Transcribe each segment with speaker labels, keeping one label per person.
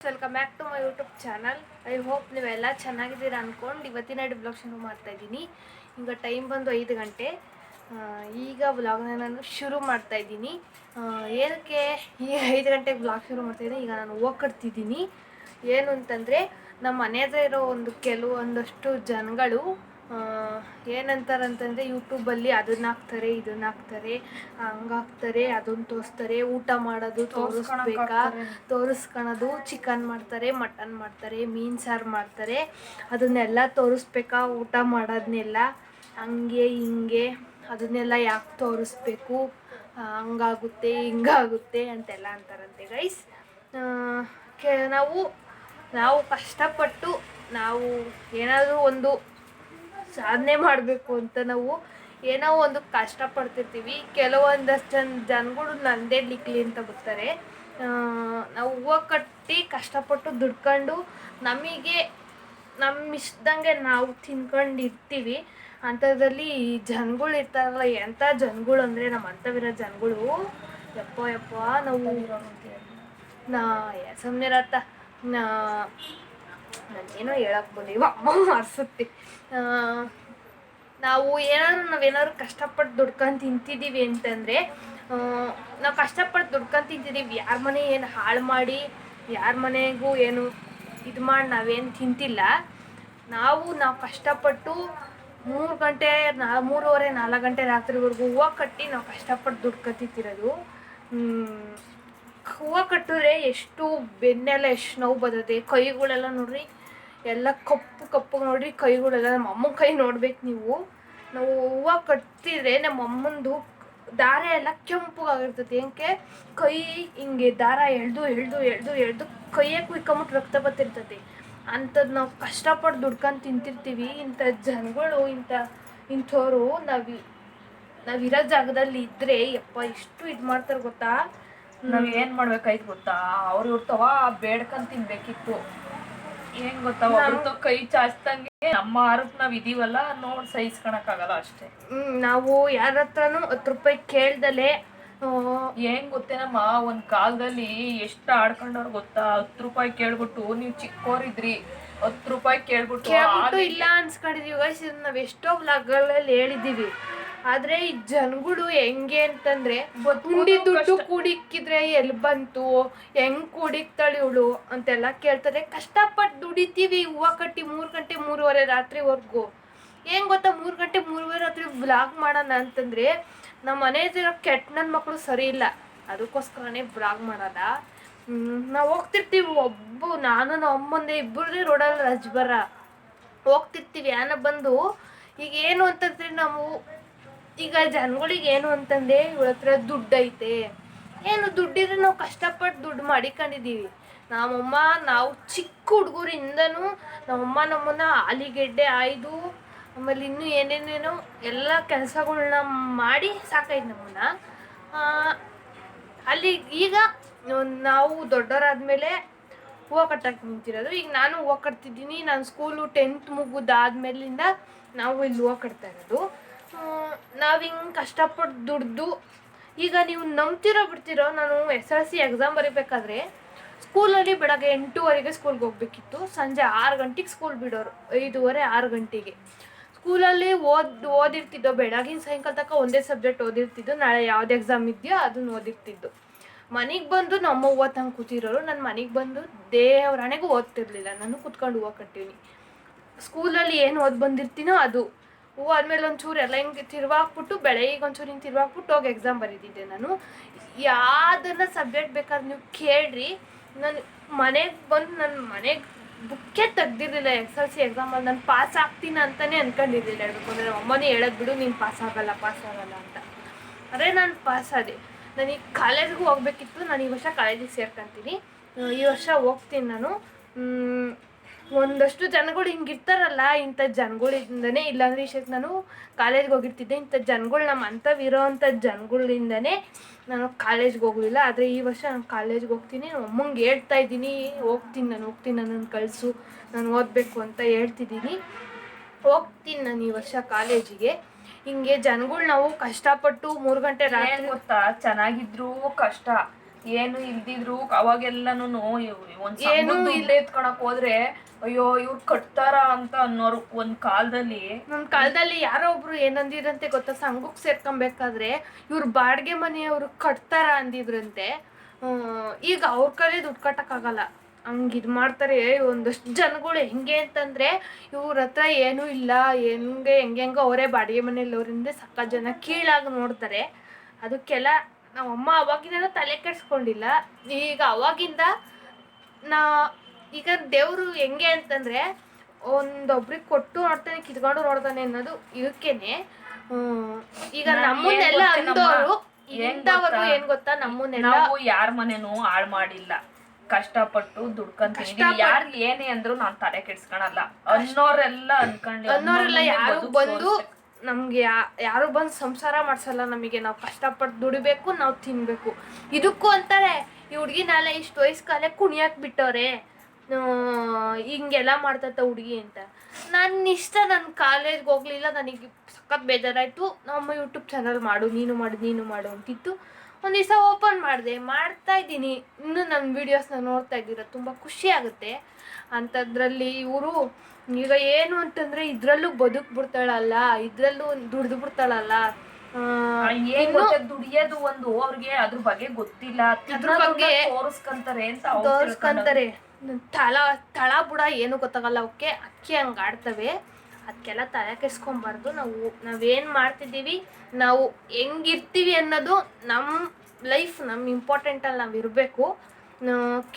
Speaker 1: Welcome back to my YouTube channel I hope ನೀವೆಲ್ಲ ಚೆನ್ನಾಗಿದ್ದೀರಾ ಅಂದ್ಕೊಂಡು ಇವತ್ತಿನ ಬ್ಲಾಗ್ ಶುರು ಮಾಡ್ತಾ ಇದ್ದೀನಿ. ಈಗ ಟೈಮ್ ಬಂದು ಐದು ಗಂಟೆ. ಈಗ ವ್ಲಾಗ್ನ ನಾನು ಶುರು ಮಾಡ್ತಾ ಇದ್ದೀನಿ. ಏನಕ್ಕೆ ಈಗ ಐದು ಗಂಟೆಗೆ ವ್ಲಾಗ್ ಶುರು ಮಾಡ್ತಾ ಇದ್ದೀನಿ? ಈಗ ನಾನು ಹೋಗ್ಕಡ್ತಿದ್ದೀನಿ ಏನು ಅಂತಂದರೆ ನಮ್ಮ ಮನೆ ಇರೋ ಒಂದು ಕೆಲವೊಂದಷ್ಟು ಜನಗಳು ಏನಂತಾರಂತಂದರೆ ಯೂಟ್ಯೂಬಲ್ಲಿ ಅದನ್ನ ಹಾಕ್ತಾರೆ ಇದನ್ನ ಹಾಕ್ತಾರೆ ಹಂಗಾಕ್ತಾರೆ ಅದನ್ನ ತೋರಿಸ್ತಾರೆ ಊಟ ಮಾಡೋದು ತೋರಿಸ್ಬೇಕಾ? ತೋರಿಸ್ಕೊಳೋದು ಚಿಕನ್ ಮಾಡ್ತಾರೆ ಮಟನ್ ಮಾಡ್ತಾರೆ ಮೀನು ಸಾರು ಮಾಡ್ತಾರೆ ಅದನ್ನೆಲ್ಲ ತೋರಿಸ್ಬೇಕಾ? ಊಟ ಮಾಡೋದನ್ನೆಲ್ಲ ಹಂಗೆ ಹಿಂಗೆ ಅದನ್ನೆಲ್ಲ ಯಾಕೆ ತೋರಿಸ್ಬೇಕು? ಹಂಗಾಗುತ್ತೆ ಹಿಂಗಾಗುತ್ತೆ ಅಂತೆಲ್ಲ ಅಂತಾರಂತೆ ಗೈಸ್ ಕೆ ನಾವು ನಾವು ಕಷ್ಟಪಟ್ಟು ನಾವು ಏನಾದರೂ ಒಂದು ಸಾಧನೆ ಮಾಡಬೇಕು ಅಂತ ನಾವು ಏನೋ ಒಂದು ಕಷ್ಟಪಡ್ತಿರ್ತೀವಿ. ಕೆಲವೊಂದಷ್ಟು ಜನ, ಜನಗಳು ನಂದೇಡ್ಲಿಕ್ಲಿ ಅಂತ ಬರ್ತಾರೆ. ನಾವು ಹೂವು ಕಟ್ಟಿ ಕಷ್ಟಪಟ್ಟು ದುಡ್ಕೊಂಡು ನಮಗೆ ನಮ್ಮ ಇಷ್ಟದಂಗೆ ನಾವು ತಿನ್ಕೊಂಡಿರ್ತೀವಿ. ಅಂಥದ್ರಲ್ಲಿ ಜನಗಳು ಇರ್ತಾರಲ್ಲ ಎಂಥ ಜನಗಳು ಅಂದರೆ ನಮ್ಮ ಅಂಥವಿರೋ ಜನಗಳು. ಯಪ್ಪ ಯಪ್ಪ, ನಾವು ನಾ ಸುಮ್ಮನೆ ಇರತ್ತ ನಾ ನಾನೇನೋ ಹೇಳಕ್ ಬಂದಿವ ಅರ್ಸುತ್ತೆ. ನಾವು ಏನಾದ್ರು ನಾವೇನಾದ್ರು ಕಷ್ಟಪಟ್ಟು ದುಡ್ಕೊಂಡು ತಿಂತಿದ್ದೀವಿ ಅಂತಂದರೆ ನಾವು ಕಷ್ಟಪಟ್ಟು ದುಡ್ಕೊಂಡು ತಿಂತಿದ್ದೀವಿ ಯಾರ ಮನೆ ಏನು ಹಾಳು ಮಾಡಿ, ಯಾರ ಮನೆಗೂ ಏನು ಇದು ಮಾಡಿ ನಾವೇನು ತಿಂತಿಲ್ಲ. ನಾವು ನಾವು ಕಷ್ಟಪಟ್ಟು ಮೂರು ಗಂಟೆ, ನಾ, ಮೂರುವರೆ, ನಾಲ್ಕು ಗಂಟೆ ರಾತ್ರಿವರೆಗೂ ಹೂವು ಕಟ್ಟಿ ನಾವು ಕಷ್ಟಪಟ್ಟು ದುಡ್ಕೊತಿತ್ತಿರೋದು ಹೂವು ಕಟ್ಟಿದ್ರೆ ಎಷ್ಟು ಬೆನ್ನೆಲ್ಲ ಎಷ್ಟು ನೋವು ಬರ್ತದೆ. ಕೈಗಳೆಲ್ಲ ನೋಡ್ರಿ, ಎಲ್ಲ ಕಪ್ಪು ಕಪ್ಪು ನೋಡ್ರಿ ಕೈಗಳೆಲ್ಲ. ನಮ್ಮ ಅಮ್ಮನ ಕೈ ನೋಡ್ಬೇಕು ನೀವು. ನಾವು ಹೂವು ಕಟ್ಟಿದ್ರೆ ನಮ್ಮ ಅಮ್ಮಂದು ದಾರ ಎಲ್ಲ ಕೆಂಪಗಾಗಿರ್ತದೆ. ಏನಕ್ಕೆ ಕೈ ಹಿಂಗೆ ದಾರ ಎಳ್ದು ಎಳ್ದು ಎಳ್ದು ಎಳ್ದು ಕೈಯೇ ಕುಯ್ಕೊಂಬಿಟ್ಟು ರಕ್ತ ಬತ್ತಿರ್ತೈತಿ ಅಂಥದ್ದು ನಾವು ಕಷ್ಟಪಟ್ಟು ದುಡ್ಕೊಂಡು ತಿಂತಿರ್ತೀವಿ. ಇಂಥ ಜನಗಳು, ಇಂಥ ಇಂಥವ್ರು ನಾವು, ನಾವಿರೋ ಜಾಗದಲ್ಲಿ ಇದ್ರೆ ಯಪ್ಪ ಎಷ್ಟು ಇದು ಮಾಡ್ತಾರೆ ಗೊತ್ತಾ?
Speaker 2: ನಾವ್ ಏನ್ ಮಾಡ್ಬೇಕಾಯ್ತು ಗೊತ್ತಾ? ಅವ್ರು ಇರ್ತಾವ ಬೇಡ್ಕೊಂಡ್ ತಿನ್ಬೇಕಿತ್ತು. ಏನ್ ಗೊತ್ತಾ? ಕೈ ಚಾಚ್ದಂಗೆ ನಮ್ಮ ಆರಕ್ ನಾವ್ ಇದೀವಲ್ಲ ನೋಡ್ ಸಹಿಸ್ಕೊಳಕ್ ಆಗಲ್ಲ ಅಷ್ಟೇ.
Speaker 1: ಹ್ಮ್, ನಾವು ಯಾರ ಹತ್ರನು ಹತ್ತು ರೂಪಾಯಿ ಕೇಳ್ದಲೆ
Speaker 2: ಏನ್ ಗೊತ್ತೇನಮ್ಮ? ಒಂದ್ ಕಾಲದಲ್ಲಿ ಎಷ್ಟ ಆಡ್ಕೊಂಡವ್ರ ಗೊತ್ತಾ? ಹತ್ತು ರೂಪಾಯಿ ಕೇಳ್ಬಿಟ್ಟು ನೀವ್ ಚಿಕ್ಕೋರಿದ್ರಿ. ಹತ್ತು ರೂಪಾಯಿ ಕೇಳ್ಬಿಟ್ಟು
Speaker 1: ಕೇಳ್ಬಿಟ್ಟು ಇಲ್ಲ ಅನ್ಸ್ಕೊಂಡಿದೀವಿ ನಾವ್ ಎಷ್ಟೋ ವ್ಲಾಗ್ಗಳಲ್ಲಿ ಹೇಳಿದೀವಿ ಆದ್ರೆ ಈ ಜನಗಳು ಹೆಂಗೆ ಅಂತಂದ್ರೆ ಉಂಡಿ ದುಡ್ಡು. ಕೂಡಿಕ್ಕಿದ್ರೆ ಎಲ್ಲಿ ಬಂತು? ಹೆಂಗ್ ಕೂಡಿಕ್ತಾಳೆ ಇವಳು? ಅಂತೆಲ್ಲ ಕೇಳ್ತಾರೆ. ಕಷ್ಟಪಟ್ಟು ದುಡಿತೀವಿ ಹೂವು ಕಟ್ಟಿ ಮೂರು ಗಂಟೆ ಮೂರುವರೆ ರಾತ್ರಿವರೆಗೂ. ಏನ್ ಗೊತ್ತಾ? ಮೂರು ಗಂಟೆ ಮೂರುವರೆ ರಾತ್ರಿ ಬ್ಲಾಗ್ ಮಾಡೋಣ ಅಂತಂದ್ರೆ ನಮ್ಮ ಮನೆ ಹತ್ರ ಕೆಟ್ಟ ನನ್ನ ಮಕ್ಕಳು ಸರಿ ಇಲ್ಲ. ಅದಕ್ಕೋಸ್ಕರನೇ ಬ್ಲಾಗ್ ಮಾಡೋದ. ನಾವು ಹೋಗ್ತಿರ್ತೀವಿ. ಒಬ್ಬ ನಾನು ನಮ್ಮ ಅಮ್ಮಂದೆ ಇಬ್ಬರದೇ ರೋಡಲ್ಲಿ ರಜ್ಬರ ಹೋಗ್ತಿರ್ತೀವಿ. ಯಾನ ಬಂದು ಈಗ ಏನು ಅಂತಂದ್ರೆ ನಾವು ಈಗ ಜನಗಳಿಗೆ ಏನು ಅಂತಂದೆ ಇವಳ ಹತ್ರ ದುಡ್ಡು ಐತೆ ಏನು ದುಡ್ಡಿದ್ರೆ ನಾವು ಕಷ್ಟಪಟ್ಟು ದುಡ್ಡು ಮಾಡಿಕೊಂಡಿದ್ದೀವಿ. ನಮ್ಮಮ್ಮ ನಾವು ಚಿಕ್ಕ ಹುಡುಗರಿಂದನೂ ನಮ್ಮಮ್ಮ ನಮ್ಮನ್ನ ಆಲಿಗೆಡ್ಡೆ ಆಯ್ದು, ಆಮೇಲೆ ಇನ್ನೂ ಏನೇನೇನೋ ಎಲ್ಲ ಕೆಲಸಗಳ್ನ ಮಾಡಿ ಸಾಕಾಯ್ತು ನಮ್ಮನ್ನ. ಅಲ್ಲಿ ಈಗ ನಾವು ದೊಡ್ಡವರಾದ್ಮೇಲೆ ಹೂವು ಕಟ್ಟಕ್ಕೆ ನಿಂತಿರೋದು. ಈಗ ನಾನು ಹೂವು ಕಟ್ತಿದ್ದೀನಿ, ನಾನು ಸ್ಕೂಲು ಟೆಂತ್ ಮುಗಿದಾದ್ಮೇಲಿಂದ ನಾವು ಇಲ್ಲಿ ಹೂವು ಕಟ್ತಾ ಇರೋದು. ನಾವು ಹಿಂಗೆ ಕಷ್ಟಪಟ್ಟು ದುಡ್ದು, ಈಗ ನೀವು ನಂಬ್ತಿರೋ ಬಿಡ್ತಿರೋ, ನಾನು ಎಸ್ ಎಲ್ ಸಿ ಎಕ್ಸಾಮ್ ಬರೀಬೇಕಾದ್ರೆ ಸ್ಕೂಲಲ್ಲಿ ಬೆಳಗ್ಗೆ ಎಂಟೂವರೆಗೆ ಸ್ಕೂಲ್ಗೆ ಹೋಗ್ಬೇಕಿತ್ತು. ಸಂಜೆ ಆರು ಗಂಟೆಗೆ ಸ್ಕೂಲ್ ಬಿಡೋರು, ಐದೂವರೆ, ಆರು ಗಂಟೆಗೆ. ಸ್ಕೂಲಲ್ಲಿ ಓದ್, ಓದಿರ್ತಿದ್ದೋ, ಬೆಳಗಿನ ಸಾಯಂಕಾಲ ತನಕ ಒಂದೇ ಸಬ್ಜೆಕ್ಟ್ ಓದಿರ್ತಿದ್ದು, ನಾಳೆ ಯಾವ್ದು ಎಕ್ಸಾಮ್ ಇದೆಯೋ ಅದನ್ನ ಓದಿರ್ತಿದ್ದು. ಮನೆಗೆ ಬಂದು ನಮ್ಮ ಓದ್ತಂಗೆ ಕೂತಿರೋರು, ನಾನು ಮನೆಗೆ ಬಂದು ದೇವರಣೆಗೂ ಓದ್ತಿರ್ಲಿಲ್ಲ. ನಾನು ಕುತ್ಕೊಂಡು ಕಟ್ಟೀನಿ ಸ್ಕೂಲಲ್ಲಿ ಏನು ಓದ್ ಬಂದಿರ್ತೀನೋ ಅದು. ಹೂವು ಆದ್ಮೇಲೆ ಒಂಚೂರು ಎಲ್ಲ ಹಿಂಗೆ ತಿರುವಾಕ್ಬಿಟ್ಟು ಬೆಳಗ್ಗೆ ಒಂಚೂರು ಹಿಂಗೆ ತಿರುವಾಕ್ಬಿಟ್ಟು ಹೋಗಿ ಎಕ್ಸಾಮ್ ಬರೀತಿದ್ದೆ ನಾನು. ಯಾವ್ದನ್ನ ಸಬ್ಜೆಕ್ಟ್ ಬೇಕಾದ್ರೆ ನೀವು ಕೇಳ್ರಿ. ನಾನು ಮನೆಗೆ ಬಂದು ನನ್ನ ಮನೆಗೆ ಬುಕ್ಕೇ ತೆಗ್ದಿರಲಿಲ್ಲ ಎಸ್ ಎಲ್ ಸಿ ಎಕ್ಸಾಮಲ್ಲಿ ನಾನು ಪಾಸ್ ಆಗ್ತೀನಿ ಅಂತಲೇ ಅನ್ಕೊಂಡಿರ್ಲಿಲ್ಲ ಹೇಳ್ಬೇಕು. ಅಂದರೆ ಅಮ್ಮನೇ ಹೇಳೋದು ಬಿಡು, ನೀನು ಪಾಸ್ ಆಗಲ್ಲ ಪಾಸ್ ಆಗಲ್ಲ ಅಂತ. ಅದೇ ನಾನು ಪಾಸ್ ಆದೆ. ನನಗೆ ಕಾಲೇಜ್ಗೂ ಹೋಗ್ಬೇಕಿತ್ತು. ನಾನು ಈ ವರ್ಷ ಕಾಲೇಜಿಗೆ ಸೇರ್ಕೊಂತೀನಿ. ಈ ವರ್ಷ ಹೋಗ್ತೀನಿ ನಾನು. ಒಂದಷ್ಟು ಜನಗಳು ಹಿಂಗಿರ್ತಾರಲ್ಲ ಇಂಥ ಜನಗಳಿಂದನೇ ಇಲ್ಲಾಂದ್ರೆ ಇಷ್ಟಕ್ಕೆ ನಾನು ಕಾಲೇಜ್ಗೆ ಹೋಗಿರ್ತಿದ್ದೆ ಇಂಥ ಜನಗಳು ನಮ್ಮ ಅಂಥವಿರೋ ಅಂಥ ಜನಗಳಿಂದನೇ ನಾನು ಕಾಲೇಜ್ಗೆ ಹೋಗಲಿಲ್ಲ. ಆದರೆ ಈ ವರ್ಷ ನಾನು ಕಾಲೇಜ್ಗೆ ಹೋಗ್ತೀನಿ ನಮ್ಮ ಅಮ್ಮಂಗೆ ಹೇಳ್ತಾ ಇದ್ದೀನಿ ಹೋಗ್ತೀನಿ ನಾನು ಹೋಗ್ತೀನಿ ನನ್ನನ್ನು ಕಳಿಸು ನಾನು ಓದಬೇಕು ಅಂತ ಹೇಳ್ತಿದ್ದೀನಿ. ಹೋಗ್ತೀನಿ ನಾನು ಈ ವರ್ಷ ಕಾಲೇಜಿಗೆ ಹಿಂಗೆ ಜನಗಳು ನಾವು ಕಷ್ಟಪಟ್ಟು ಮೂರು ಗಂಟೆ ರಾತ್ರಿ
Speaker 2: ಗೊತ್ತಾ? ಚೆನ್ನಾಗಿದ್ರು ಕಷ್ಟ ಏನು ಇಲ್ದಿದ್ರು ಅವಾಗೆಲ್ಲನು ಒಂದ್
Speaker 1: ಏನು
Speaker 2: ಇಲ್ಲೇ. ಎತ್ಕೊಳಕ್ ಹೋದ್ರೆ ಅಯ್ಯೋ, ಇವ್ರು ಕಟ್ತಾರ ಅಂತ ಅನ್ನೋರು ಒಂದ್ ಕಾಲದಲ್ಲಿ.
Speaker 1: ನಮ್ ಕಾಲದಲ್ಲಿ ಯಾರೋ ಒಬ್ರು ಏನಂದಿರಂತೆ ಗೊತ್ತಾ? ಸಂಘಕ್ಕೆ ಸೇರ್ಕೊಬೇಕಾದ್ರೆ ಇವ್ರು ಬಾಡಿಗೆ ಮನೆಯವರು ಕಟ್ತಾರ ಅಂದಿದ್ರಂತೆ. ಈಗ ಅವ್ರ ಕೈಲಿ ದುಡ್ಡು ಕಟ್ಟಕ್ಕಾಗಲ್ಲ. ಹಂಗ್ ಇದ್ ಮಾಡ್ತಾರೆ ಒಂದಷ್ಟು ಜನಗಳು ಹೆಂಗೆ ಅಂತಂದ್ರೆ ಇವ್ರ ಹತ್ರ ಏನೂ ಇಲ್ಲ, ಹೆಂಗೆ, ಹೆಂಗ ಅವರೇ ಬಾಡಿಗೆ ಮನೆಯಲ್ಲಿ ಅವರಿಂದ ಸಕ್ಕ ಜನ ಕೀಳಾಗಿ ನೋಡ್ತಾರೆ. ಅದಕ್ಕೆಲ್ಲ ನಮ್ಮ ಅಮ್ಮ ಅವಾಗಿಂದ ತಲೆ ಕೆಡ್ಸ್ಕೊಂಡಿಲ್ಲ. ಈಗ ಅವಾಗಿಂದ ನಾ ಈಗ ದೇವರು ಹೆಂಗೆ ಅಂತಂದ್ರೆ ಒಂದೊಬ್ರಿಗೆ ಕೊಟ್ಟು ನೋಡ್ತಾನೆ ಕಿತ್ಕೊಂಡು ನೋಡ್ತಾನೆ ಅನ್ನೋದು ಇದಕ್ಕೇನೆ. ಈಗ
Speaker 2: ನಾನ್
Speaker 1: ನಮ್ಮನ್ನೆಲ್ಲ
Speaker 2: ಏನ್
Speaker 1: ಅಂದವರು ಇಂಥವ್ರು
Speaker 2: ಗೊತ್ತಾ?
Speaker 1: ಏನ್ ಗೊತ್ತಾ? ನಮ್ಮನ್ನೆಲ್ಲ
Speaker 2: ನಾವು ಯಾರ ಮನೆನೂ ಹಾಳ್ ಮಾಡಿಲ್ಲ. ಕಷ್ಟಪಟ್ಟು ದುಡ್ಕಂತೀನಿ ಯಾರು ಏನೇ ಅಂದ್ರು ನಾನ್ ತಲೆ ಕೆಡ್ಸ್ಕೊಳಲ್ಲ. ಅನ್ನೋರೆಲ್ಲ ಅನ್ಕೊಂಡು
Speaker 1: ಅನ್ನೋರೆಲ್ಲ ಯಾರು ಬಂದು. ನಮ್ಗೆ ಯಾರು ಬಂದು ಸಂಸಾರ ಮಾಡ್ಸಲ್ಲ ನಮಗೆ. ನಾವು ಕಷ್ಟಪಟ್ಟು ದುಡಿಬೇಕು ನಾವು ತಿನ್ಬೇಕು. ಇದಕ್ಕೂ ಅಂತಾರೆ ಈ ಹುಡುಗಿ ನಾಳೆ ಇಷ್ಟು ವಯಸ್ಸು ಕಾಲೇ ಕುಣಿಯಕ್ ಬಿಟ್ಟವ್ರೆ. ಹಿಂಗೆಲ್ಲ ಮಾಡ್ತತ್ತ ಹುಡುಗಿ ಅಂತ. ನನ್ನ ಇಷ್ಟ ನನ್ನ ಕಾಲೇಜ್ಗೆ ಹೋಗ್ಲಿಲ್ಲ ನನಗೆ ಸಖತ್ ಬೇಜಾರಾಯ್ತು. ನಮ್ಮ ಯೂಟ್ಯೂಬ್ ಚಾನಲ್ ಮಾಡು ನೀನು ಮಾಡು ನೀನು ಮಾಡು ಅಂತಿತ್ತು. ಒಂದು ದಿವಸ ಓಪನ್ ಮಾಡಿದೆ ಮಾಡ್ತಾ ಇದ್ದೀನಿ. ಇನ್ನು ನನ್ನ ವೀಡಿಯೋಸ್ನ ನೋಡ್ತಾ ಇದ್ದೀರ ತುಂಬ ಖುಷಿ ಆಗುತ್ತೆ. ಅಂಥದ್ರಲ್ಲಿ ಇವರು ಈಗ ಏನು ಅಂತಂದ್ರೆ ಇದ್ರಲ್ಲೂ ಬದುಕ್ ಬಿಡ್ತಾಳಲ್ಲ ಇದ್ರಲ್ಲೂ ದುಡ್ದು ಬಿಡ್ತಾಳಲ್ಲ.
Speaker 2: ದುಡಿಯೋದು ಒಂದು ಅವ್ರಿಗೆ ಅದ್ರ ಬಗ್ಗೆ ಗೊತ್ತಿಲ್ಲ.
Speaker 1: ಅದ್ರ ಬಗ್ಗೆ
Speaker 2: ತೋರಿಸ್ಕಂತಾರೆ ಅಂತ
Speaker 1: ತೋರ್ಸ್ಕೊಂತಾರೆ. ತಳ ತಳ ಬುಡ ಏನು ಗೊತ್ತಾಗಲ್ಲ ಅವಕ್ಕೆ ಅಕ್ಕಿ ಹಂಗೆ ಆಡ್ತವೆ. ಅದಕ್ಕೆಲ್ಲ ತಲೆ ಕೆಡ್ಸ್ಕೊಬಾರ್ದು. ನಾವು, ನಾವೇನು ಮಾಡ್ತಿದ್ದೀವಿ? ನಾವು ಹೆಂಗಿರ್ತೀವಿ ಅನ್ನೋದು ನಮ್ಮ ಲೈಫ್ ನಮ್ಮ ಇಂಪಾರ್ಟೆಂಟಲ್ಲಿ ನಾವು ಇರಬೇಕು.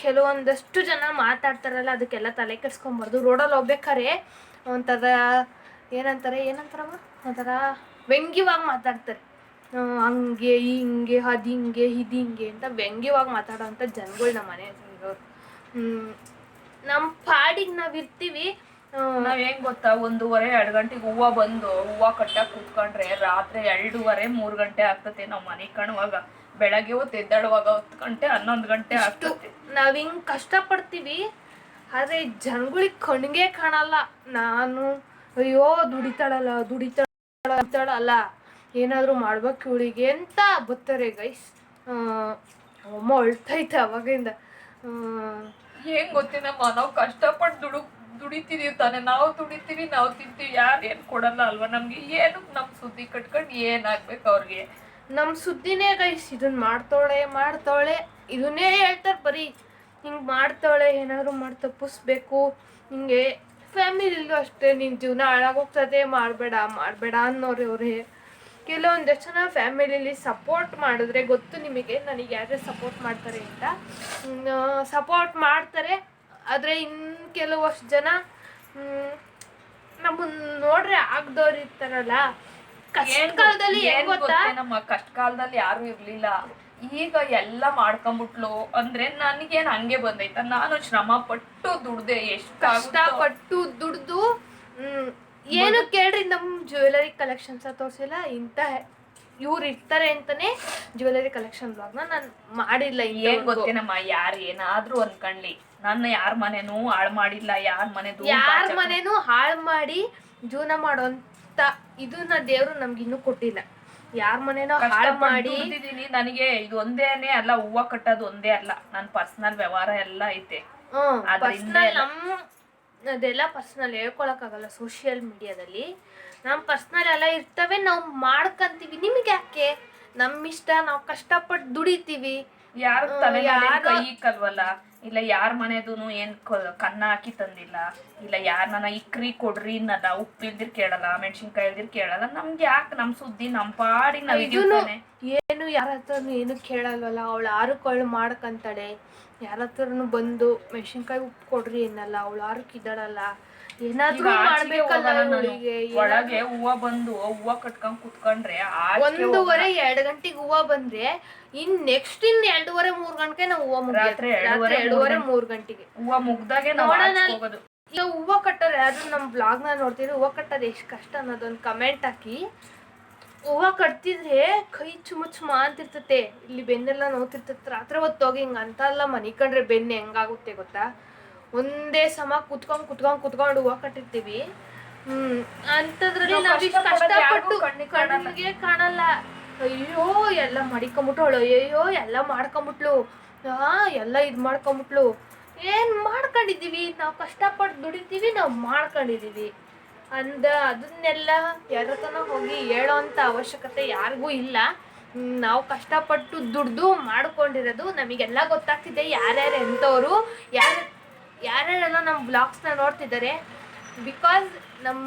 Speaker 1: ಕೆಲವೊಂದಷ್ಟು ಜನ ಮಾತಾಡ್ತಾರಲ್ಲ, ಅದಕ್ಕೆಲ್ಲ ತಲೆ ಕೆಡ್ಸ್ಕೊಬಾರ್ದು. ರೋಡಲ್ಲಿ ಹೋಗ್ಬೇಕಾರೆ ಒಂಥರ ಏನಂತಾರೆ, ಏನಂತಾರಮ್ಮ? ಒಂಥರ ವ್ಯಂಗ್ಯವಾಗಿ ಮಾತಾಡ್ತಾರೆ. ಹಂಗೆ, ಹಿಂಗೆ, ಅದು ಹಿಂಗೆ, ಇದು ಹಿಂಗೆ ಅಂತ ವ್ಯಂಗ್ಯವಾಗಿ ಮಾತಾಡೋಂಥ ಜನಗಳು ನಮ್ಮ ಮನೆ ಇರೋರು ನಮ್ಮ ಪಾಡಿಗೆ ನಾವು ಇರ್ತೀವಿ.
Speaker 2: ನಾವ್ ಹೆಂಗ್ ಗೊತ್ತಾ? ಒಂದೂವರೆ ಎರಡ್ ಗಂಟೆಗೆ ಹೂವ ಬಂದು ಹೂವ ಕಟ್ಟಕ್ ಕೂತ್ಕೊಂಡ್ರೆ ರಾತ್ರಿ ಎರಡೂವರೆ ಮೂರ್ ಗಂಟೆ ಆಗ್ತತೆ ನಾವ್ ಮನೆ ಕಾಣುವಾಗ. ಬೆಳಗ್ಗೆ ಹೊತ್ತು ಎದ್ದಾಡುವಾಗ ಹತ್ತು ಗಂಟೆ ಹನ್ನೊಂದು ಗಂಟೆ ಆಗ್ತತೆ.
Speaker 1: ನಾವ್ ಹಿಂಗ್ ಕಷ್ಟಪಡ್ತೀವಿ. ಆದ್ರೆ ಜನಗಳಿಗೆ ಕಣ್ಗೆ ಕಾಣಲ್ಲ. ನಾನು ಅಯ್ಯೋ ದುಡಿತಾಳಲ್ಲ ದುಡಿತಾಳಲ್ಲ ಏನಾದ್ರು ಮಾಡ್ಬೇಕು ಇವಳಿಗೆ ಅಂತ ಬರ್ತಾರೆ ಗೈಸ್ ಅಮ್ಮ ಅಳ್ತೈತೆ ಅವಾಗಿಂದ.
Speaker 2: ಹೆಂಗ್ ಗೊತ್ತೇನಮ್ಮ ನಾವು ಕಷ್ಟಪಟ್ಟು ದುಡು, ದುಡಿತೀವಿ ತಾನೆ. ನಾವು ದುಡಿತೀವಿ, ನಾವು ತಿಂತೀವಿ. ಯಾರು ಏನ್ ಕೊಡಲ್ಲ ಅಲ್ವಾ? ನಮ್ಗೆ ಏನು ನಮ್ಮ ಸುದ್ದಿ ಕಟ್ಕೊಂಡು ಏನ್ ಆಗ್ಬೇಕು ಅವ್ರಿಗೆ?
Speaker 1: ನಮ್ಮ ಸುದ್ದಿನೇ ಗೈಸ್ ಇದನ್ನ ಮಾಡ್ತಾಳೆ ಮಾಡ್ತಾಳೆ ಇದನ್ನೇ ಹೇಳ್ತಾರೆ, ಬರೀ ಹಿಂಗೆ ಮಾಡ್ತಾಳೆ ಏನಾದರೂ ಮಾಡಿ ತಪ್ಪಿಸ್ಬೇಕು. ಹಿಂಗೆ ಫ್ಯಾಮಿಲಿಲೂ ಅಷ್ಟೇ ನಿನ್ನ ಜೀವನ ಹಾಳಾಗೋಗ್ತದೆ ಮಾಡಬೇಡ ಮಾಡಬೇಡ ಅನ್ನೋರು ಅವ್ರೆ ಕೆಲವೊಂದಷ್ಟು ಜನ ಫ್ಯಾಮಿಲಿಲಿ ಸಪೋರ್ಟ್ ಮಾಡಿದ್ರೆ ಗೊತ್ತು ನಿಮಗೆ ನನಗೆ ಯಾರೇ ಸಪೋರ್ಟ್ ಮಾಡ್ತಾರೆ ಅಂತ. ಸಪೋರ್ಟ್ ಮಾಡ್ತಾರೆ ಆದರೆ ಇನ್ನು ಕೆಲವಷ್ಟು ಜನ ನಮ್ಮನ್ನ ನೋಡ್ರೆ ಆಗ್ದವ್ರು ಇರ್ತಾರಲ್ಲ. ಕಷ್ಟ ಕಾಲದಲ್ಲಿ ಏನ್ ಗೊತ್ತಾ?
Speaker 2: ನಮ್ಮ ಕಷ್ಟ ಕಾಲದಲ್ಲಿ ಯಾರು ಇರ್ಲಿಲ್ಲ. ಈಗ ಎಲ್ಲ ಮಾಡ್ಕೊಂಬಿಟ್ಲು ಅಂದ್ರೆ ನನ್ಗೇನ್ ಹಂಗೆ ಬಂದೈತ. ನಾನು ಶ್ರಮ ಪಟ್ಟು ದುಡ್ದೆ ಎಷ್ಟು
Speaker 1: ಕಷ್ಟ ಪಟ್ಟು ದುಡ್ದು ಹ್ಮ್, ಏನು ಕೇಳ್ರಿ ನಮ್ಮ ಜ್ಯುವೆಲರಿ ಕಲೆಕ್ಷನ್ಸ ತೋರಿಸಿಲ್ಲ ಇಂಥ ಇವ್ರು ಇರ್ತಾರೆ ಅಂತಾನೆ ಜ್ಯುವೆಲರಿ ಕಲೆಕ್ಷನ್ ಬ್ಲಾಗ್ನ ನಾನು ಮಾಡಿಲ್ಲ
Speaker 2: ಏನ್ ಗೊತ್ತೇನಮ್ಮ ಯಾರ್ ಏನಾದ್ರೂ ಅನ್ಕಂಡ್ಲಿ ನನ್ನ ಯಾರ ಮನೆನೂ ಹಾಳು ಮಾಡಿಲ್ಲ ಯಾರ ಮನೆ
Speaker 1: ಯಾರ ಮನೇನು ಹಾಳು ಮಾಡಿ ಜೀವನ ಮಾಡೋಂತ ಇದನ್ನ ದೇವ್ರು ನಮ್ಗೆ ಇನ್ನೂ ಕೊಟ್ಟಿಲ್ಲ. ಯಾರ ಮನೇನೋ ಹಾಳು ಮಾಡಿ
Speaker 2: ನನಗೆ ಇದು ಒಂದೇನೆ ಅಲ್ಲ ಹೂವ ಕಟ್ಟೋದು ಒಂದೇ ಅಲ್ಲ. ನನ್ನ ಪರ್ಸನಲ್ ವ್ಯವಹಾರ ಎಲ್ಲ ಐತೆ.
Speaker 1: ಪರ್ಸನಲ್ ನಮ್ಮ ಅದೆಲ್ಲ ಪರ್ಸ್ನಲ್ ಹೇಳ್ಕೊಳಕ್ಕಾಗಲ್ಲ ಸೋಷಿಯಲ್ ಮೀಡಿಯಾದಲ್ಲಿ ನಮ್ಮ ಪರ್ಸ್ನಲ್ ಎಲ್ಲ ಇರ್ತವೆ ನಾವು ಮಾಡ್ಕಂತೀವಿ. ನಿಮಗೆ ಯಾಕೆ? ನಮ್ಮ ಇಷ್ಟ ನಾವು ಕಷ್ಟಪಟ್ಟು ದುಡಿತೀವಿ.
Speaker 2: ಯಾರು ತಲೆ
Speaker 1: ಯಾರ-
Speaker 2: ಕೈ ಕಲ್ವಲ್ಲ ಇಲ್ಲ ಯಾರ ಮನೆದೂನು ಏನ್ ಕನ್ನ ಹಾಕಿ ತಂದಿಲ್ಲ. ಇಲ್ಲ ಯಾರ ನನ್ನ ಇಕ್ರಿ ಕೊಡ್ರಿ ಅನ್ನದ ಉಪ್ಪು ಇಲ್ದಿರ್ ಕೇಳಲ್ಲ ಮೆಣಸಿನ್ಕಾಯಿ ಇಲ್ದಿರ್ ಕೇಳಲ್ಲ. ನಮ್ಗೆ ಯಾಕೆ ನಮ್ ಸುದ್ದಿ ನಮ್ ಪಾಡಿ ನಾವ್
Speaker 1: ಏನು ಯಾರ ಹತ್ರನು ಏನು ಕೇಳಲ್ವಲ್ಲ ಅವಳು ಆರು ಕೊಳ್ಳು ಮಾಡ್ಕಂತಾಳೆ. ಯಾರ ಹತ್ರನು ಬಂದು ಮೆಣಸಿನ್ಕಾಯಿ ಉಪ್ಪು ಕೊಡ್ರಿ ಅನ್ನಲ್ಲ ಅವಳು ಆರಕ್ಕೆ ಇದ್ದಾಳಲ್ಲ. ಏನಾದ್ರೂ ಮಾಡ್ಬೇಕಲ್ಲ ಅವಳಿಗೆ
Speaker 2: ಒಳಗೆ ಹೂವ ಬಂದು ಹೂವ ಕಟ್ಕೊಂಡ್ ಕುತ್ಕೊಂಡ್ರೆ ಆಚೆ
Speaker 1: ಒಂದೂವರೆ ಎರಡು ಗಂಟೆಗೆ ಹೂವ ಬಂದ್ರೆ ಇನ್ ನೆಕ್ಸ್ಟ್ ಇನ್ ಎರಡೂವರೆ ಮೂರ್ ಗಂಟೆಗೆ ನಾವು ಹೂವ ಮುಗಿಯೋದು.
Speaker 2: ರಾತ್ರಿ
Speaker 1: ರಾತ್ರಿ
Speaker 2: ಎರಡೂವರೆ,
Speaker 1: ಎರಡೂವರೆ ಮೂರ್ ಗಂಟೆಗೆ.
Speaker 2: ಹೂವ ಮುಗ್ದಾಗೆ ನಾವ್
Speaker 1: ನೋಡೋಣ.
Speaker 2: ಆಚೆ ಹೋಗೋದು.
Speaker 1: ಈಗ ಹೂವ ಕಟ್ಟೋರು ಯಾರು ನಮ್ಮ ನ ನೋಡ್ತಿದ್ರೆ ಹೂವ ಕಟ್ಟೋದು ಎಷ್ಟ್ ಕಷ್ಟ ಅನ್ನೋದೊಂದು ಕಮೆಂಟ್ ಹಾಕಿ. ಹೂವ ಕಟ್ತಿದ್ರೆ ಕೈ ಚುಮ ಚುಮ ಅಂತಿರ್ತತೆ. ಇಲ್ಲಿ ಬೆನ್ನೆಲ್ಲ ನೋತಿರ್ತತೆ ರಾತ್ರಿ ಹೊತ್ತೋಗಿ ಹಿಂಗ ಅಂತ ಎಲ್ಲ ಮನಿ ಕಂಡ್ರೆ ಬೆನ್ನೆ ಹೆಂಗಾಗುತ್ತೆ ಗೊತ್ತಾ? ಒಂದೇ ಸಮ ಕುತ್ಕೊಂಡ್ ಕುತ್ಕೊಂಡ್ ಕುತ್ಕೊಂಡು ಹೂವ ಕಟ್ಟಿರ್ತೀವಿ. ಹ್ಮ್
Speaker 2: ನಾವು
Speaker 1: ಇಷ್ಟು ಕಷ್ಟಪಟ್ಟು
Speaker 2: ಕಣ್ಣಿಗೆ ಕಾಣಲ್ಲ.
Speaker 1: ಅಯ್ಯೋ ಎಲ್ಲ ಮಡಿಕೊಂಬಿಟ್ಳು. ಅಯ್ಯೋ ಎಲ್ಲ ಮಾಡ್ಕೊಂಬಿಟ್ಲು ಹಾ ಎಲ್ಲ ಇದ್ ಮಾಡ್ಕೊಂಬಿಟ್ಲು ಏನ್ ಮಾಡ್ಕೊಂಡಿದೀವಿ ನಾವು ಕಷ್ಟಪಟ್ಟು ದುಡಿತೀವಿ ನಾವು ಮಾಡ್ಕೊಂಡಿದೀವಿ ಅಂದ ಅದನ್ನೆಲ್ಲ ಯಾರತನ ಹೋಗಿ ಹೇಳೋ ಅಂತ ಅವಶ್ಯಕತೆ ಯಾರಿಗೂ ಇಲ್ಲ. ನಾವು ಕಷ್ಟಪಟ್ಟು ದುಡ್ದು ಮಾಡ್ಕೊಂಡಿರೋದು ನಮಗೆಲ್ಲ ಗೊತ್ತಾಗ್ತಿದೆ ಯಾರ್ಯಾರು ಎಂಥವ್ರು ಯಾರು ಯಾರ್ಯಾರೆಲ್ಲ ನಮ್ಮ ಬ್ಲಾಗ್ಸ್ನ ನೋಡ್ತಿದ್ದಾರೆ ಬಿಕಾಸ್ ನಮ್ಮ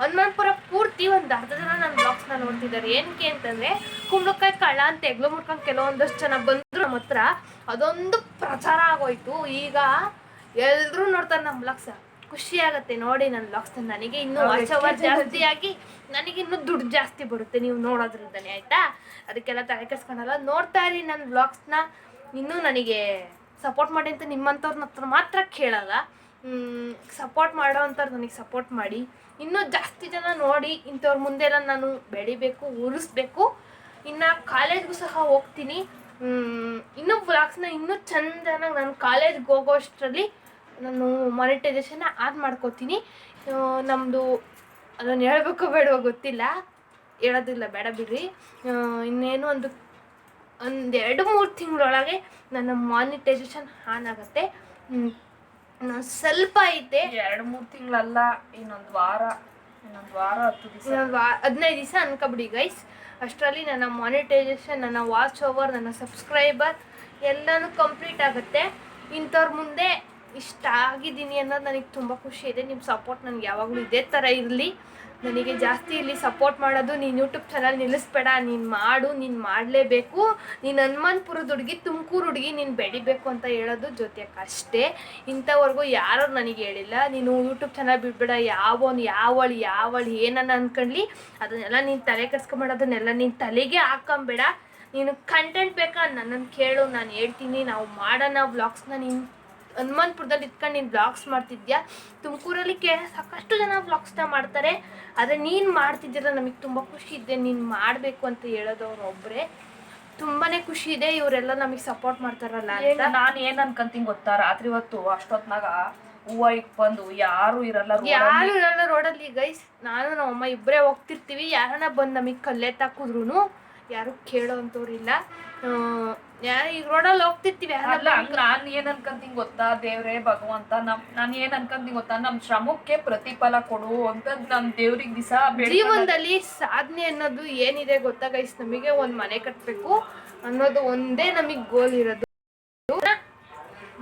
Speaker 1: ಹನುಮಂತಪುರ ಪೂರ್ತಿ ಒಂದು ಅರ್ಧ ಜನ ನನ್ನ ಬ್ಲಾಗ್ಸ್ನ ನೋಡ್ತಿದ್ದಾರೆ. ಏನಕ್ಕೆ ಅಂತಂದರೆ ಕುಂಬಳಕಾಯಿ ಕಳ್ಳ ಅಂತ ಎಗ್ಲು ಮುಟ್ಕೊಂಡು ಕೆಲವೊಂದಷ್ಟು ಜನ ಬಂದರು ನಮ್ಮ ಹತ್ರ ಅದೊಂದು ಪ್ರಚಾರ ಆಗೋಯ್ತು. ಈಗ ಎಲ್ಲರೂ ನೋಡ್ತಾರೆ ನಮ್ಮ ಬ್ಲಾಗ್ಸ. ಖುಷಿ ಆಗುತ್ತೆ ನೋಡಿ ನನ್ನ ಬ್ಲಾಗ್ಸ್ ನನಗೆ ಇನ್ನೂ
Speaker 2: ಎಷ್ಟು
Speaker 1: ಜಾಸ್ತಿ ಆಗಿ ನನಗೆ ಇನ್ನೂ ದುಡ್ಡು ಜಾಸ್ತಿ ಬರುತ್ತೆ. ನೀವು ನೋಡೋದ್ರಿಂದಲೇ ಆಯಿತಾ? ಅದಕ್ಕೆಲ್ಲ ತಲೆ ಕೆಡ್ಸ್ಕೊಳಲ್ಲ. ನೋಡ್ತಾ ಇರಿ ನನ್ನ ಬ್ಲಾಗ್ಸ್ನ. ಇನ್ನೂ ನನಗೆ ಸಪೋರ್ಟ್ ಮಾಡಿ ಅಂತ ನಿಮ್ಮಂಥವ್ರನ್ನ ಹತ್ರ ಮಾತ್ರ ಕೇಳಲ್ಲ. ಸಪೋರ್ಟ್ ಮಾಡೋ ಅಂಥವ್ರು ನನಗೆ ಸಪೋರ್ಟ್ ಮಾಡಿ. ಇನ್ನೂ ಜಾಸ್ತಿ ಜನ ನೋಡಿ ಇಂಥವ್ರ ಮುಂದೆ ಎಲ್ಲ ನಾನು ಬೆಳಿಬೇಕು ಉಳಿಸ್ಬೇಕು ಇನ್ನು ಕಾಲೇಜ್ಗೂ ಸಹ ಹೋಗ್ತೀನಿ. ಇನ್ನೂ ಬ್ಲಾಗ್ಸ್ನ ಇನ್ನೂ ಚಂದನಾಗಿ ನಾನು ಕಾಲೇಜ್ಗೆ ಹೋಗೋ ಅಷ್ಟರಲ್ಲಿ ನಾನು ಮಾನಿಟೈಸೇಷನ್ನ ಆನ್ ಮಾಡ್ಕೋತೀನಿ. ನಮ್ಮದು ಅದನ್ನು ಹೇಳ್ಬೇಕು ಬೇಡವೋ ಗೊತ್ತಿಲ್ಲ. ಹೇಳೋದಿಲ್ಲ, ಬೇಡ ಬಿಡ್ರಿ. ಇನ್ನೇನು ಒಂದು ಒಂದು ಎರಡು ಮೂರು ತಿಂಗಳೊಳಗೆ ನನ್ನ ಮಾನಿಟೈಸೇಷನ್ ಆನ್ ಆಗುತ್ತೆ. ಸ್ವಲ್ಪ ಐತೆ.
Speaker 2: ಎರಡು ಮೂರು ತಿಂಗಳಲ್ಲ ಇನ್ನೊಂದು ವಾರ ಇನ್ನೊಂದು ವಾರ ಹತ್ತು ದಿವಸ.
Speaker 1: ಇನ್ನೊಂದು ವಾ ಹದಿನೈದು ದಿವಸ ಅನ್ಕೊಬಿಡಿ ಗೈಸ್ ಅಷ್ಟರಲ್ಲಿ ನನ್ನ ಮಾನಿಟೈಸೇಷನ್ ನನ್ನ ವಾಚ್ ಓವರ್ ನನ್ನ ಸಬ್ಸ್ಕ್ರೈಬರ್ ಎಲ್ಲನೂ ಕಂಪ್ಲೀಟ್ ಆಗುತ್ತೆ. ಇಂಥವ್ರ ಮುಂದೆ ಇಷ್ಟ ಆಗಿದ್ದೀನಿ ಅನ್ನೋದು ನನಗೆ ತುಂಬ ಖುಷಿ ಇದೆ. ನಿಮ್ಮ ಸಪೋರ್ಟ್ ನನಗೆ ಯಾವಾಗಲೂ ಇದೇ ಥರ ಇರಲಿ. ನನಗೆ ಜಾಸ್ತಿ ಇಲ್ಲಿ ಸಪೋರ್ಟ್ ಮಾಡೋದು ನೀನು ಯೂಟ್ಯೂಬ್ ಚಾನಲ್ ನಿಲ್ಲಿಸ್ಬೇಡ, ನೀನು ಮಾಡು, ನೀನು ಮಾಡಲೇಬೇಕು. ನೀನು ಹನುಮಾನ್ಪುರದ ಹುಡುಗಿ, ತುಮಕೂರು ಹುಡುಗಿ ನೀನು ಬೆಳಿಬೇಕು ಅಂತ ಹೇಳೋದು ಜೊತೆಗೆ ಅಷ್ಟೇ. ಇಂಥವರೆಗೂ ಯಾರು ನನಗೆ ಹೇಳಿಲ್ಲ. ನೀನು ಯೂಟ್ಯೂಬ್ ಚಾನಲ್ ಬಿಡ್ಬೇಡ, ಯಾವನು, ಯಾವಳು ಯಾವಳು, ಏನನ್ನ ಅನ್ಕೊಂಡ್ಲಿ ಅದನ್ನೆಲ್ಲ ನೀನು ತಲೆ ಕೆಡ್ಸ್ಕೊಂಬೇಡ, ಅದನ್ನೆಲ್ಲ ನೀನು ತಲೆಗೆ ಹಾಕೊಂಬೇಡ. ನೀನು ಕಂಟೆಂಟ್ ಬೇಕಾ? ನನ್ನನ್ನು ಕೇಳು, ನಾನು ಹೇಳ್ತೀನಿ. ನಾವು ಮಾಡೋಣ ವ್ಲಾಗ್ಸ್ನ ನೀನು ಹನುಮಾನ್ಪುರದಲ್ಲಿ ಇಟ್ಕೊಂಡು ನೀನು ಬ್ಲಾಗ್ಸ್ ಮಾಡ್ತಿದ್ಯಾ? ತುಮಕೂರಲ್ಲಿ ಕೇ ಸಾಕಷ್ಟು ಜನ ಬ್ಲಾಗ್ಸ್ನ ಮಾಡ್ತಾರೆ. ಆದರೆ ನೀನು ಮಾಡ್ತಿದ್ದೀರ ನಮಗೆ ತುಂಬ ಖುಷಿ ಇದೆ. ನೀನು ಮಾಡಬೇಕು ಅಂತ ಹೇಳೋದವ್ರು ಒಬ್ಬರೇ ತುಂಬಾ ಖುಷಿ ಇದೆ. ಇವರೆಲ್ಲ ನಮಗೆ ಸಪೋರ್ಟ್ ಮಾಡ್ತಾರಲ್ಲ ಅಂತ.
Speaker 2: ನಾನು ಏನ್ ಅನ್ಕಂತೀನಿ ಗೊತ್ತಾ? ರಾತ್ರಿ ಹೊತ್ತು ಅಷ್ಟೊತ್ನಾಗ ಹೂವ ಇಕ್ ಬಂದು ಯಾರು ಇರಲ್ಲ
Speaker 1: ಯಾರು. ಇರಲ್ಲ ರೋಡಲ್ಲಿ ಗೈಸ್ ನಾನು ನಮ್ಮಮ್ಮ ಇಬ್ಬರೇ ಹೋಗ್ತಿರ್ತೀವಿ. ಯಾರನ್ನ ಬಂದು ನಮಗೆ ಕಲ್ಲೆತ್ತಾಕಿದ್ರು ಯಾರು ಕೇಳೋ ಅಂಥವ್ರಿಲ್ಲ ಈಗ ರೋಡಲ್ಲಿ ಹೋಗ್ತಿರ್ತೀವಿ
Speaker 2: ಅಲ್ಲ ನಾನು ಏನು ಅನ್ಕಂತೀನಿ ಗೊತ್ತಾ? ದೇವ್ರೇ ಭಗವಂತ ನಮ್ ನಾನು ಏನ್ ಅನ್ಕಂತೀನಿ ಗೊತ್ತಾ? ನಮ್ ಶ್ರಮಕ್ಕೆ ಪ್ರತಿಫಲ ಕೊಡು ಅಂತ ನಮ್ ದೇವ್ರಿಗೆ ದಿಸ
Speaker 1: ಜೀವನದಲ್ಲಿ ಸಾಧನೆ ಅನ್ನೋದು ಏನಿದೆ ಗೊತ್ತಾ ಗೈಸ್ ನಮಗೆ ಒಂದು ಮನೆ ಕಟ್ಟಬೇಕು ಅನ್ನೋದು ಒಂದೇ ನಮಗ್ ಗೋಲ್ ಇರೋದು.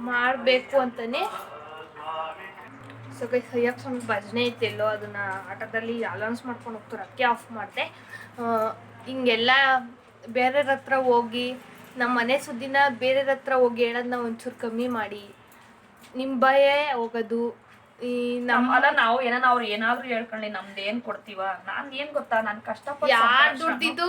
Speaker 1: ಮಾಡಬೇಕು ಅಂತಾನೆ. ಸೊ ಗೈಸ್ ಅಯ್ಯಪ್ಪ ಸ್ವಾಮಿ ಭಜನೆ ಐತೆಲ್ಲೋ ಅದನ್ನ ಆಟದಲ್ಲಿ ಅಲೌನ್ಸ್ ಮಾಡ್ಕೊಂಡು ಹೋಗ್ತಾರೆ ಅಕ್ಕಿ ಆಫ್ ಮಾಡಿದೆ. ಹಿಂಗೆಲ್ಲ ಬೇರೆಯವ್ರ ಹತ್ರ ಹೋಗಿ ನಮ್ಮ ಮನೆ ಸುದ್ದಿನ ಬೇರೆಯವ್ರ ಹತ್ರ ಹೋಗಿ ಹೇಳೋದನ್ನ ಒಂಚೂರು ಕಮ್ಮಿ ಮಾಡಿ. ನಿಮ್ಮ ಭಯ ಹೋಗೋದು. ಈ
Speaker 2: ನಮ್
Speaker 1: ನಮ್ಮ
Speaker 2: ಅಲ್ಲ ನಾವು ಏನಾನ ಅವ್ರು ಏನಾದ್ರು ಹೇಳ್ಕೊಳ್ಳಿ ನಮ್ದು ಏನ್ ಕೊಡ್ತೀವ? ನಾನ್ ಏನ್ ಗೊತ್ತಾ? ನಾನು ಕಷ್ಟಪಟ್ಟು
Speaker 1: ಯಾರು. ದುಡ್ದಿದ್ದು?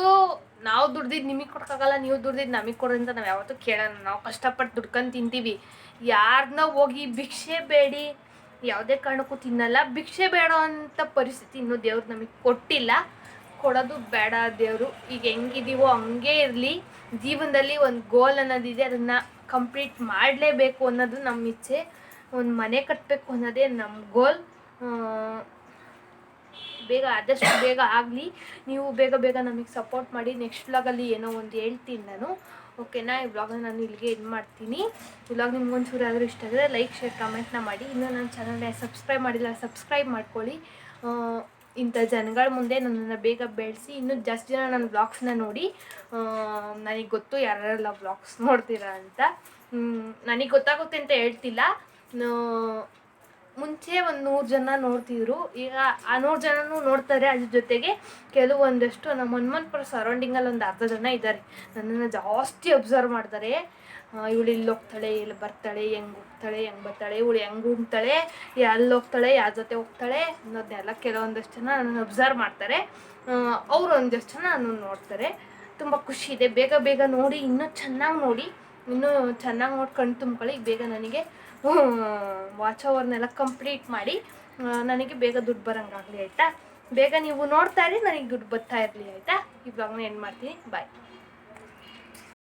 Speaker 1: ನಾವು ದುಡ್ದಿದ್ದು ನಿಮಗೆ ಕೊಡಕ್ಕಾಗಲ್ಲ ನೀವು ದುಡ್ದಿದ್ದು ನಮಗೆ ಕೊಡು ಅಂತ ನಾವು ಯಾವತ್ತೂ ಕೇಳೋಣ ನಾವು ಕಷ್ಟಪಟ್ಟು ದುಡ್ಕೊಂಡು ತಿಂತೀವಿ. ಯಾರನ್ನ ಹೋಗಿ ಭಿಕ್ಷೆ ಬೇಡಿ ಯಾವುದೇ ಕಾರಣಕ್ಕೂ ತಿನ್ನಲ್ಲ. ಭಿಕ್ಷೆ ಬೇಡ ಅಂತ ಪರಿಸ್ಥಿತಿ ಇನ್ನೂ ದೇವ್ರು ನಮಗೆ ಕೊಟ್ಟಿಲ್ಲ. ಕೊಡೋದು ಬೇಡ ದೇವರು. ಈಗ ಹೆಂಗಿದೀವೋ ಹಂಗೆ ಇರಲಿ. ಜೀವನದಲ್ಲಿ ಒಂದು ಗೋಲ್ ಅನ್ನೋದಿದೆ, ಅದನ್ನು ಕಂಪ್ಲೀಟ್ ಮಾಡಲೇಬೇಕು ಅನ್ನೋದು ನಮ್ಮ ಇಚ್ಛೆ. ಒಂದು ಮನೆ ಕಟ್ಟಬೇಕು ಅನ್ನೋದೇ ನಮ್ಮ ಗೋಲ್ ಬೇಗ, ಆದಷ್ಟು ಬೇಗ ಆಗಲಿ. ನೀವು ಬೇಗ ಬೇಗ ನಮಗೆ ಸಪೋರ್ಟ್ ಮಾಡಿ ನೆಕ್ಸ್ಟ್ ವ್ಲಾಗಲ್ಲಿ ಏನೋ ಒಂದು ಹೇಳ್ತೀನಿ ನಾನು. ಓಕೆನಾ ಈ ವ್ಲಾಗ್ನ ನಾನು ಇಲ್ಲಿಗೆ ಇದು ಮಾಡ್ತೀನಿ. ಈ ನಿಮ್ಗೆ ಒಂಚೂರು ಆದರೂ ಇಷ್ಟ ಆದರೆ ಲೈಕ್ ಶೇರ್ ಕಮೆಂಟ್ನ ಮಾಡಿ. ಇನ್ನೂ ನನ್ನ ಚಾನಲ್ನ ಸಬ್ಸ್ಕ್ರೈಬ್ ಮಾಡಿಲ್ಲ ಸಬ್ಸ್ಕ್ರೈಬ್ ಮಾಡ್ಕೊಳ್ಳಿ. ಇಂಥ ಜನಗಳ ಮುಂದೆ ನನ್ನನ್ನು ಬೇಗ ಬೆಳೆಸಿ, ಇನ್ನೂ ಜಾಸ್ತಿ ಜನ ನನ್ನ ಬ್ಲಾಗ್ಸ್ನ ನೋಡಿ ನನಗೆ ಗೊತ್ತು ಯಾರೆಲ್ಲ ಬ್ಲಾಗ್ಸ್ ನೋಡ್ತೀರಾ ಅಂತ. ನನಗೆ ಗೊತ್ತಾಗುತ್ತೆ ಅಂತ ಹೇಳ್ತಿಲ್ಲ. ಮುಂಚೆ ಒಂದು ನೂರು ಜನ ನೋಡ್ತಿದ್ರು. ಈಗ ಆ ನೂರು ಜನನೂ ನೋಡ್ತಾರೆ. ಅದ್ರ ಜೊತೆಗೆ ಕೆಲವೊಂದಷ್ಟು ನಮ್ಮ ಹನುಮಂತಪುರ ಸರೌಂಡಿಂಗಲ್ಲಿ ಒಂದು ಅರ್ಧ ಜನ ಇದ್ದಾರೆ. ನನ್ನನ್ನು ಜಾಸ್ತಿ ಅಬ್ಸರ್ವ್ ಮಾಡ್ತಾರೆ. ಇವಳು ಇಲ್ಲಿ ಹೋಗ್ತಾಳೆ, ಇಲ್ಲಿ ಬರ್ತಾಳೆ, ಹೆಂಗೆ ಹೋಗ್ತಾಳೆ, ಹೆಂಗೆ ಬರ್ತಾಳೆ, ಇವಳು ಹೆಂಗೆ ಉಣ್ತಾಳೆ, ಎಲ್ಲಿ ಹೋಗ್ತಾಳೆ, ಯಾರ ಜೊತೆ ಹೋಗ್ತಾಳೆ ಅನ್ನೋದನ್ನೆಲ್ಲ ಕೆಲವೊಂದಷ್ಟು ಜನ ನನ್ನ ಅಬ್ಸರ್ವ್ ಮಾಡ್ತಾರೆ. ಅವರು ಒಂದಷ್ಟು ಜನ ನನ್ನ ನೋಡ್ತಾರೆ. ತುಂಬ ಖುಷಿ ಇದೆ. ಬೇಗ ಬೇಗ ನೋಡಿ, ಇನ್ನೂ ಚೆನ್ನಾಗಿ ನೋಡಿ, ಇನ್ನೂ ಚೆನ್ನಾಗಿ ನೋಡಿ ಕಣ್ ತುಂಬ್ಕೊಳ್ಳಿ. ಬೇಗ ನನಗೆ ವಾಚ್ ಅವರ್ನೆಲ್ಲ ಕಂಪ್ಲೀಟ್ ಮಾಡಿ ನನಗೆ ಬೇಗ ದುಡ್ಡು ಬರೋಂಗಾಗಲಿ, ಆಯಿತಾ? ಬೇಗ ನೀವು ನೋಡ್ತಾ ಇರಿ, ನನಗೆ ದುಡ್ಡು ಬರ್ತಾ ಇರಲಿ, ಆಯಿತಾ? ಬ್ಲಾಗ್ನ ಏನು ಮಾಡ್ತೀನಿ. ಬಾಯ್